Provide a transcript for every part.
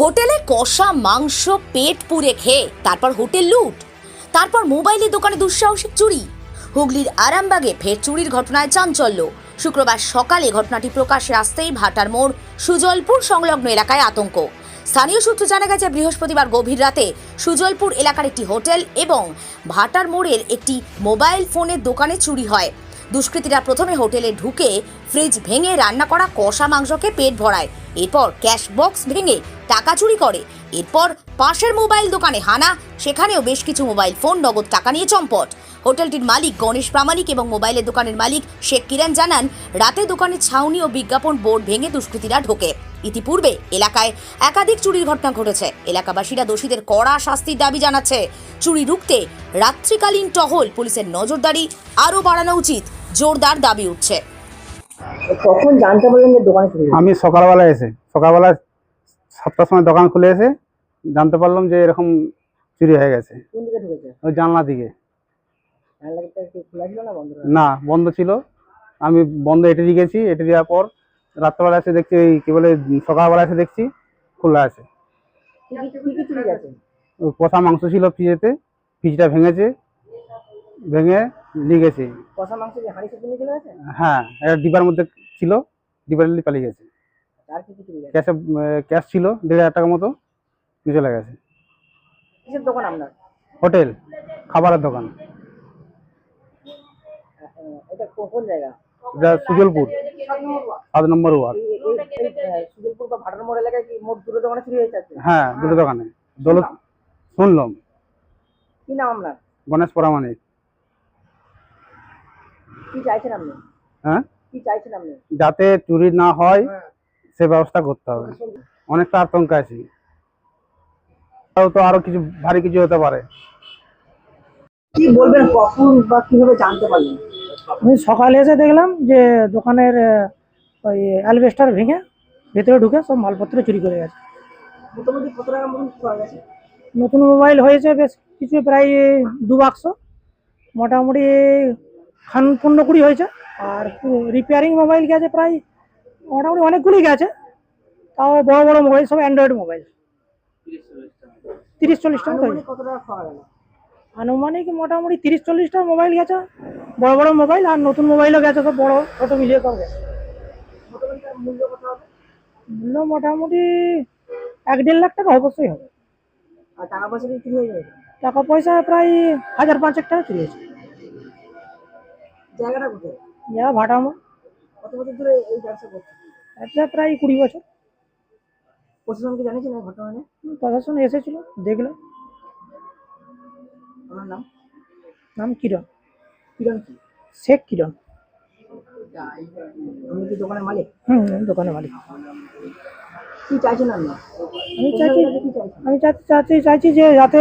হোটেলে কষা মাংস, পেট পুড়ে খেয়ে, তারপর হোটেল লুট, তারপর মোবাইলের দোকানে দুঃসাহসিক চুরি, হুগলির আরামবাগে ফের চুরির ঘটনায় চাঞ্চল্য, শুক্রবার সকালে ঘটনাটি প্রকাশ্যে আসতেই ভাটার মোড় সুজলপুর সংলগ্ন এলাকায় আতঙ্ক। স্থানীয় সূত্র জানা গেছে, বৃহস্পতিবার গভীর রাতে সুজলপুর এলাকার একটি হোটেল এবং ভাটার মোড়ের একটি মোবাইল ফোনের দোকানে চুরি হয়। দুষ্কৃতীরা প্রথমে হোটেলে ঢুকে ফ্রিজ ভেঙে রান্না করা কষা মাংসকে পেট ভরায়। এরপর ক্যাশ বক্স ভেঙে টাকা চুরি করে। এরপর পাশের মোবাইল দোকানে হানা, সেখানেও বেশ কিছু মোবাইল ফোন, নগদ টাকা নিয়ে চম্পট। হোটেলটির মালিক গণেশ প্রামাণিক এবং মোবাইলের দোকানের মালিক শেখ কিরান জানান, রাতে দোকানের ছাউনি ও বিজ্ঞাপন বোর্ড ভেঙে দুষ্কৃতীরা ঢোকে। ইতিপূর্বে এলাকায় একাধিক চুরির ঘটনা ঘটেছে। এলাকাবাসীরা দোষীদের কড়া শাস্তির দাবি জানাচ্ছে। চুরি রুখতে রাত্রিকালীন টহল, পুলিশের নজরদারি আরও বাড়ানো উচিত, জোরদার দাবি উঠছে। কখন জানতে পারলেন যে দোকানে হয়েছে? আমি সকালবেলা এসে সকালবেলা সাতটার সময় দোকান খুলে এসে জানতে পারলাম যে এরকম চুরি হয়ে গেছে। কোন দিকে ঢুকেছে? ওই জানলা দিকে। জানলাটা কি খোলা ছিল না বন্ধ না বন্ধ ছিল। আমি বন্ধ এটে দিয়ে গেছি এটে দেওয়ার পর রাত্রেবেলা এসে দেখছি এই কি বলে সকালবেলা এসে দেখছি খোলা আছে। ওই কষা মাংস ছিল ফ্রিজেতে ফ্রিজটা ভেঙেছে ভেঙে নিয়ে গেছে। কষা মাংস হ্যাঁ একটা ডিবার মধ্যে ছিল ডিবার পালিয়ে গেছে। ক্যাশে ক্যাশ ছিল দেড় হাজার টাকার মতো নিয়ে চলে গেছে। কিসের দোকান আপনার? হোটেল খাবারের দোকান। আহ, এটা কোন জায়গা? যা সুজলপুর সাত নম্বর ওয়ার্ড। সুজলপুর বা ভাটার মোড় এলাকায় কি মোট দুটো দোকানে চুরি হয়েছে হ্যাঁ দুটো দোকানে। দৌলত শুনলাম। কি নাম আপনার? গণেশ পরামানিক কি চাইছেন আপনি? হ্যাঁ? যাতে চুরি না হয় সে ব্যবস্থা করতে হবে। অনেকটা আতঙ্ক আছি। তাও তো আরও কিছু ভারী কিছু হতে পারে। কি বলবেন কখন বা কীভাবে জানতে পারলেন? আমি সকালে এসে দেখলাম যে দোকানের ওই অ্যালবেস্টার ভেঙে ভেতরে ঢুকে সব মালপত্র চুরি করে গেছে। মোটামুটি কত টাকা গেছে? নতুন মোবাইল হয়েছে বেশ কিছু প্রায় দু বাক্স। মোটামুটি খান পনেরো কুড়ি হয়েছে। আর রিপেয়ারিং মোবাইল গেছে প্রায় মোটামুটি অনেকগুলি গেছে। তাও বড় বড় মোবাইল সব অ্যান্ড্রয়েড মোবাইল তিরিশ চল্লিশটা আনুমানিক মোটামুটি তিরিশ চল্লিশটা মোবাইল গেছে। বড় বড় মোবাইল আর নতুন মোবাইলও গেছে সব বড় ছোটো মিলিয়ে সব গেছে। মূল্য মোটামুটি এক দেড় লাখ টাকা অবশ্যই হবে। আর টাকা পয়সা কি হয়ে যাবে? টাকা পয়সা প্রায় হাজার পাঁচেক টাকা চলে জায়গাটা কোথায়? যা ভাটামো। কত বছর ধরে এই ব্যবসা করছে এটা প্রায় কুড়ি বছর। প্রশাসনকে জানিয়েছেন এই ঘটনা নিয়ে? প্রশাসন এসেছিল দেখল। আমার নাম? নাম কিরণ। কিরণ কি? শেখ কিরণ। আপনি কি দোকানের মালিক? হুম আমি দোকানের মালিক। কি চাইছেন আপনি? আমি চাইছি আমি চাচ্ছি চাইছি যে যাতে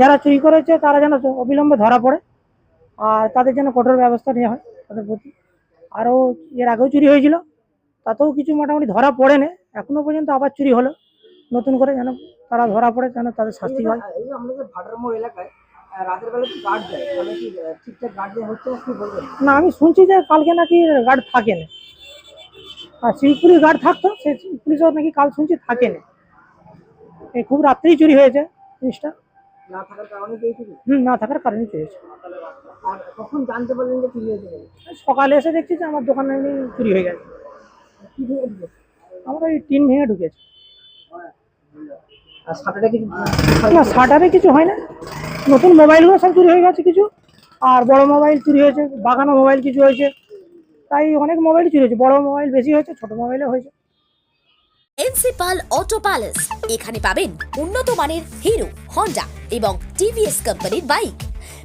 যারা চুরি করেছে তারা যেন অবিলম্বে ধরা পড়ে। আর তাদের যেন কঠোর ব্যবস্থা নেওয়া হয় তাদের প্রতি। আরও এর আগেও চুরি হয়েছিল তাতেও কিছু মোটামুটি ধরা পড়ে না এখনও পর্যন্ত আবার চুরি হলো নতুন করে যেন তারা ধরা পড়ে যেন তাদের শাস্তি হয়। এলাকায় না আমি শুনছি যে কালকে নাকি গার্ড থাকে না আর সিভিক পুলিশ গার্ড থাকতো সে পুলিশও নাকি কাল শুনছি থাকে না এই খুব রাত্রেই চুরি হয়েছে জিনিসটা। না থাকার কারণে হুম না থাকার কারণে চুরি হয়েছে। আর কখন জানতে পারলেন যে চুরি হয়েছে? সকালে এসে দেখছি যে আমার দোকানে এমনি চুরি হয়ে গেছে। কি ভেঙে ঢুকেছে? আমার ওই টিন ভেঙে ঢুকেছে। আর সাটাটা কিছু না? শাটারে কিছু হয় না। নতুন মোবাইলগুলো সব চুরি হয়ে গেছে কিছু। আর বড় মোবাইল চুরি হয়েছে বাগানো মোবাইল কিছু হয়েছে। তাই অনেক মোবাইল চুরি হয়েছে। বড় মোবাইল বেশি হয়েছে ছোট মোবাইলও হয়েছে। Principal auto palace. এখানে পাবেন উন্নত মানের হিরো হন্ডা এবং টিভিএস কোম্পানির বাইক।